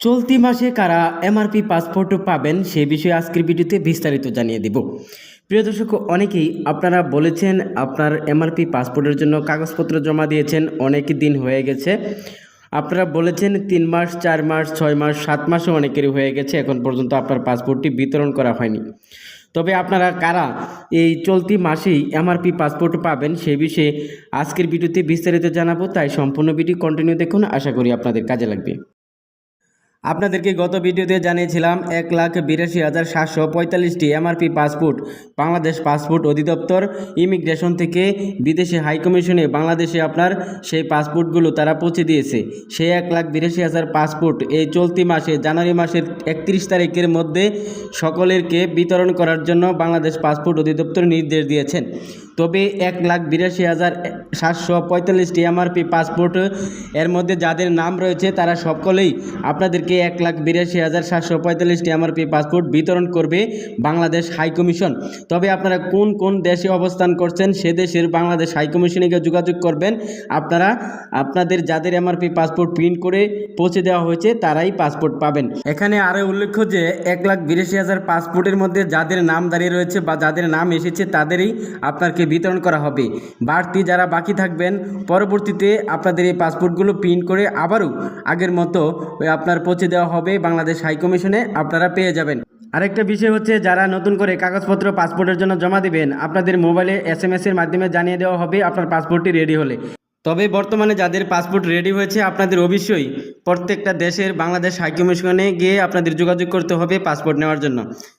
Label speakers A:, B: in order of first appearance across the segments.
A: চলতি মাসে কারা এমআরপি পাসপোর্ট পাবেন সে বিষয়ে আজকের ভিডিওতে বিস্তারিত জানিয়ে দেব। প্রিয় দর্শক, অনেকেই আপনারা বলেছেন আপনার এমআরপি পাসপোর্টের জন্য কাগজপত্র জমা দিয়েছেন, অনেক দিন হয়ে গেছে। আপনারা বলেছেন তিন মাস, চার মাস, ছয় মাস, সাত মাসও অনেকেরই হয়ে গেছে, এখন পর্যন্ত আপনার পাসপোর্টটি বিতরণ করা হয়নি। তবে আপনারা কারা এই চলতি মাসেই এমআরপি পাসপোর্ট পাবেন সে বিষয়ে আজকের ভিডিওতে বিস্তারিত জানাব, তাই সম্পূর্ণ ভিডিও কন্টিনিউ দেখুন, আশা করি আপনাদের কাজে লাগবে। আপনাদেরকে গত ভিডিওতে জানিয়েছিলাম এক লাখ বিরাশি হাজার সাতশো পঁয়তাল্লিশটি এমআরপি পাসপোর্ট, বাংলাদেশ পাসপোর্ট অধিদপ্তর। ইমিগ্রেশন থেকে বিদেশি হাইকমিশনে বাংলাদেশে আপনার সেই পাসপোর্টগুলো তারা পৌঁছে দিয়েছে। সেই এক লাখ বিরাশি হাজার পাসপোর্ট এই চলতি মাসে, জানুয়ারি মাসের একত্রিশ তারিখের মধ্যে সকলেরকে বিতরণ করার জন্য বাংলাদেশ পাসপোর্ট অধিদপ্তর নির্দেশ দিয়েছেন। তবে এক লাখ বিরাশি হাজার সাতশো পঁয়তাল্লিশটি এমআরপি পাসপোর্ট, এর মধ্যে যাদের নাম রয়েছে তারা সকলেই আপনাদেরকে এক লাখ বিরাশি হাজার সাতশো পঁয়তাল্লিশটি এমআরপি পাসপোর্ট বিতরণ করবে বাংলাদেশ হাইকমিশন তবে আপনারা কোন কোন দেশে অবস্থান করছেন সে দেশের বাংলাদেশ হাইকমিশনে গিয়ে যোগাযোগ করবেন। আপনারা, আপনাদের যাদের এমআরপি পাসপোর্ট প্রিন্ট করে পৌঁছে দেওয়া হয়েছে তারাই পাসপোর্ট পাবেন। এখানে আরও উল্লেখ্য যে এক লাখ বিরাশি হাজার পাসপোর্টের মধ্যে যাদের নাম দাঁড়িয়ে রয়েছে বা যাদের নাম এসেছে তাদেরই আপনাকে বিতরণ করা হবে। বাড়তি যারা বাকি থাকবেন। পরবর্তীতে আপনাদের এই পাসপোর্টগুলো প্রিন্ট করে আবারও আগের মতো আপনার পৌঁছে দেওয়া হবে বাংলাদেশ হাইকমিশনে আপনারা পেয়ে যাবেন। আরেকটা বিষয় হচ্ছে, যারা নতুন করে কাগজপত্র পাসপোর্টের জন্য জমা দিবেন, আপনাদের মোবাইলে এস এর মাধ্যমে জানিয়ে দেওয়া হবে আপনার পাসপোর্টটি রেডি হলে। তবে বর্তমানে যাদের পাসপোর্ট রেডি হয়েছে, আপনাদের অবশ্যই প্রত্যেকটা দেশের বাংলাদেশ হাইকমিশনে গিয়ে আপনাদের যোগাযোগ করতে হবে পাসপোর্ট নেওয়ার জন্য।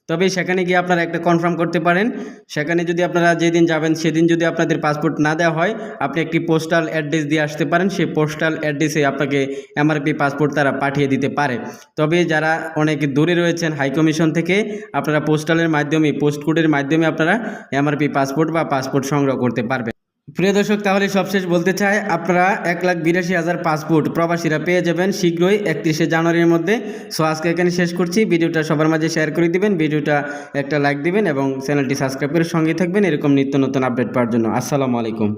A: তবে সেখানে গিয়ে আপনারা একটা কনফার্ম করতে পারেন। সেখানে যদি আপনারা যেদিন যাবেন, সেদিন যদি আপনাদের পাসপোর্ট না দেওয়া হয়, আপনি একটি পোস্টাল অ্যাড্রেস দিয়ে আসতে পারেন। সেই পোস্টাল অ্যাড্রেসে আপনাকে এমআরপি পাসপোর্ট তারা পাঠিয়ে দিতে পারে। তবে যারা অনেক দূরে রয়েছেন হাইকমিশন থেকে, আপনারা পোস্টালের মাধ্যমে পোস্ট কোডের মাধ্যমে আপনারা এমআরপি পাসপোর্ট বা পাসপোর্ট সংগ্রহ করতে পারবেন। প্রিয় দর্শক, তাহলে সবশেষ বলতে চাই, আপনারা এক লাখ বিরাশি হাজার পাসপোর্ট প্রবাসীরা পেয়ে যাবেন শীঘ্রই একত্রিশে জানুয়ারির মধ্যে। সো আজকে এখানে শেষ করছি। ভিডিওটা সবার মাঝে শেয়ার করে দিবেন, ভিডিওটা একটা লাইক দিবেন এবং চ্যানেলটি সাবস্ক্রাইব করে সঙ্গে থাকবেন। এরকম নিত্য নতুন আপডেট পাওয়ার জন্য। আসসালামু আলাইকুম।